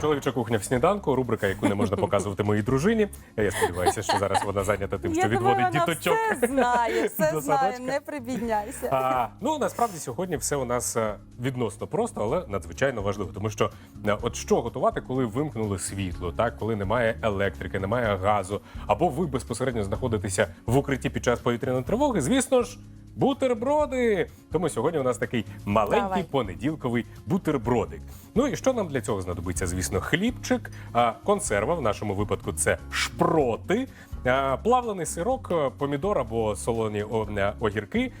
Чоловіча кухня в сніданку, рубрика, яку не можна показувати моїй дружині. Я сподіваюся, що зараз вона зайнята тим, що Я відводить діточок. все знає, все знає, не прибідняйся. А, ну насправді сьогодні все у нас е, відносно просто, але надзвичайно важливо, тому що е, от що готувати, коли вимкнули світло, так коли немає електрики, немає газу, або ви безпосередньо знаходитеся в укритті під час повітряної тривоги, звісно ж. Бутерброди! Тому сьогодні у нас такий маленький Давай. понеділковий бутербродик. Ну і що нам для цього знадобиться? Звісно, хлібчик, консерва. В нашому випадку це шпроти, плавлений сирок, помідор або солоні огірки,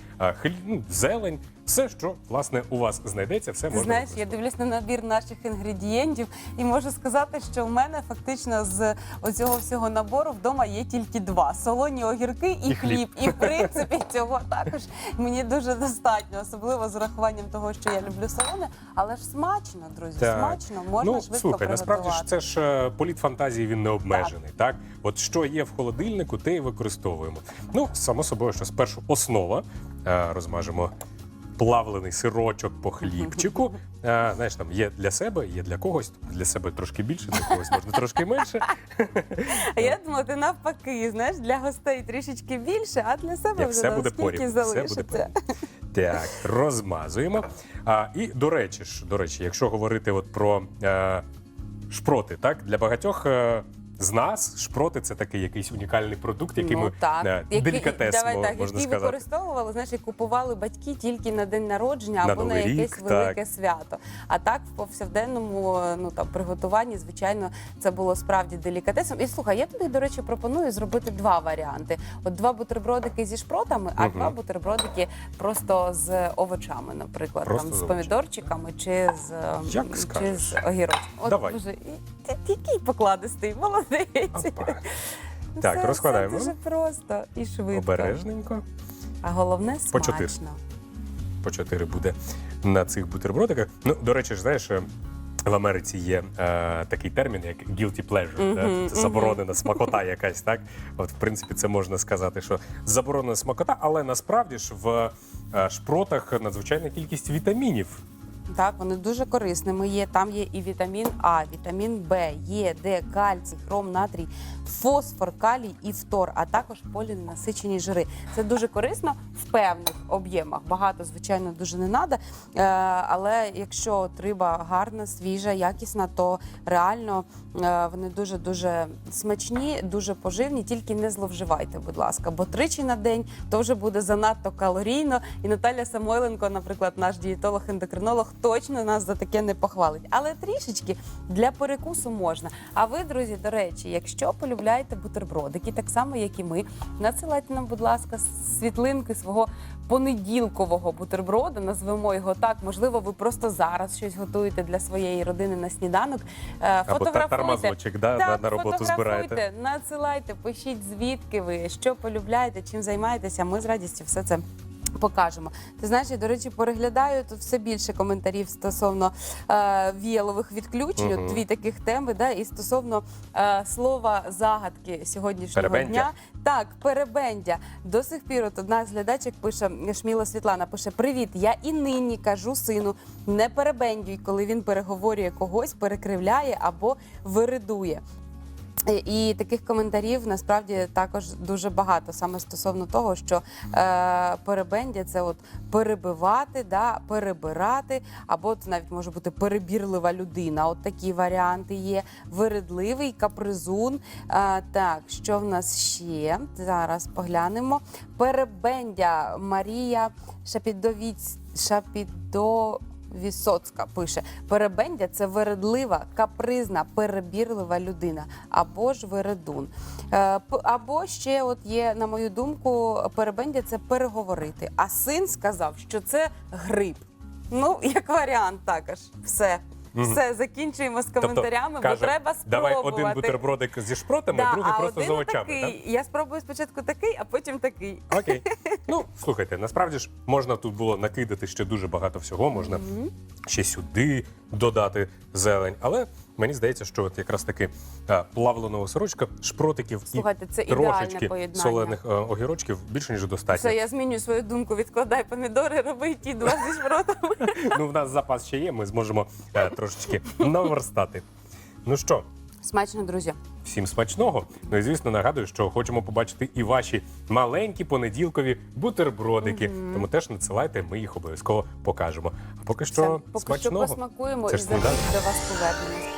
ну, зелень. Все, що власне у вас знайдеться, все можна. знаєш, я дивлюсь на набір наших інгредієнтів і можу сказати, що у мене фактично з оцього всього набору вдома є тільки два: солоні огірки і, І хліб. хліб. І в принципі цього також мені дуже достатньо, особливо з урахуванням того, що я люблю солоне, але ж смачно, друзі, Так. смачно, можна ну, швидко слухай, насправді ж це ж е, політ фантазії він не обмежений. Так. от що є в холодильнику, те і використовуємо. Ну, само собою, що спершу основа е, розмажемо. Плавлений сирочок по хлібчику. А, знаєш, там є для себе, є для когось. Для себе трошки більше, для когось можна трошки менше. А я думала, ти навпаки, знаєш, для гостей трішечки більше, а для себе Як вже все буде наскільки порівну. Все буде залишиться. Так, розмазуємо. А, і до речі ж, до речі, якщо говорити от про е, шпроти, так для багатьох. Е, з нас шпроти це такий якийсь унікальний продукт, який ну, ми так. делікатес давай, мо- так, можна який сказати. використовували, знаєш, і купували батьки тільки на день народження На або на Новий якесь рік, велике свято. А так в повсякденному ну там приготуванні, звичайно, це було справді делікатесом. І слухай, я тобі, до речі, пропоную зробити два варіанти: от два бутербродики зі шпротами, а Мгм. два бутербродики просто з овочами, наприклад, Просто там з помідорчиками чи з ем, Як чи скажеш. з огірочком. От Давай. Ти- який покладистий, молодець. Опа. Так, Все- розкладаємо. Все дуже просто і швидко. Обережненько. А головне По смачно. чотири. По чотири буде на цих бутербродиках. Ну, до речі ж, знаєш. е, В Америці є е, такий термін, як guilty pleasure, да? Мгм, Це заборонена смакота якась, так? От, в принципі, це можна сказати, що заборонена смакота, але насправді ж в е, шпротах надзвичайна кількість вітамінів. Так, вони дуже корисними є. Там є і вітамін А, вітамін Б, Є, Д, кальцій, хром, натрій, фосфор, калій і фтор, а також полінасичені жири. Це дуже корисно в певних об'ємах. Багато, звичайно, дуже не треба. Але якщо риба гарна, свіжа, якісна, то реально е, вони дуже дуже смачні, дуже поживні. Тільки не зловживайте, будь ласка, бо тричі на день то вже буде занадто калорійно. І Наталя Самойленко, наприклад, наш дієтолог-ендокринолог, точно нас за таке не похвалить. Але трішечки для перекусу можна. А ви, друзі, до речі, якщо полюбляєте бутербродики, так само як і ми, надсилайте нам, будь ласка, світлинки свого понеділкового бутерброда. Назвемо його так. Можливо, ви просто зараз щось готуєте для своєї родини на сніданок. Е, Або Фотографуйте. да, на, Так, на роботу фотографуйте, збираєте. надсилайте, пишіть звідки ви, що полюбляєте, чим займаєтеся. Ми з радістю все це. Покажемо. Ти знаєш, я, до речі, переглядаю тут все більше коментарів стосовно е, віялових відключень. Мгм. От Дві таких теми, да, і стосовно е, слова загадки сьогоднішнього Перебендя. дня. Так, перебендя. До сих пір от одна з глядачок пише Шміла Світлана, пише: Привіт, я і нині кажу сину, не перебендюй, коли він переговорює когось, перекривляє або виридує. Е, І таких коментарів насправді також дуже багато, саме стосовно того, що е, перебендя це от перебивати, да, перебирати, або це навіть може бути перебірлива людина. От такі варіанти є. Виридливий, капризун. Е, так, що в нас ще? Зараз поглянемо. Перебендя Марія Шапідовіць Шапідо. Вісоцька пише: перебендя це вередлива, капризна, перебірлива людина, або ж вередун. Е, або ще, от є, на мою думку, перебендя це переговорити. А син сказав, що це гриб. Ну, як варіант, також все. Все, закінчуємо з коментарями, бо каже, треба Давай один бутербродик зі шпротами, Да, другий а просто один з овочами. такий. так? Я спробую спочатку такий, а потім такий. Окей. Ну, слухайте, насправді ж можна тут було накидати ще дуже багато всього. Можна ще сюди додати зелень. Але мені здається, що от якраз таки е, плавленого сирочка, шпротиків Слухайте, це і ідеальне трошечки поєднання. солених е, огірочків більше ніж достатньо. Все, я змінюю свою думку. Відкладай помідори, роби ті два зі шпротами. Ну, в нас запас ще є, ми зможемо е, трошечки наверстати. Ну що, Смачно, друзі. всім смачного. Ну і звісно, нагадую, що хочемо побачити і ваші маленькі понеділкові бутербродики. Тому теж надсилайте, ми їх обов'язково покажемо. А поки що Все, поки смачного. що посмакуємо Це і ж сніданок. мить до вас повернемось.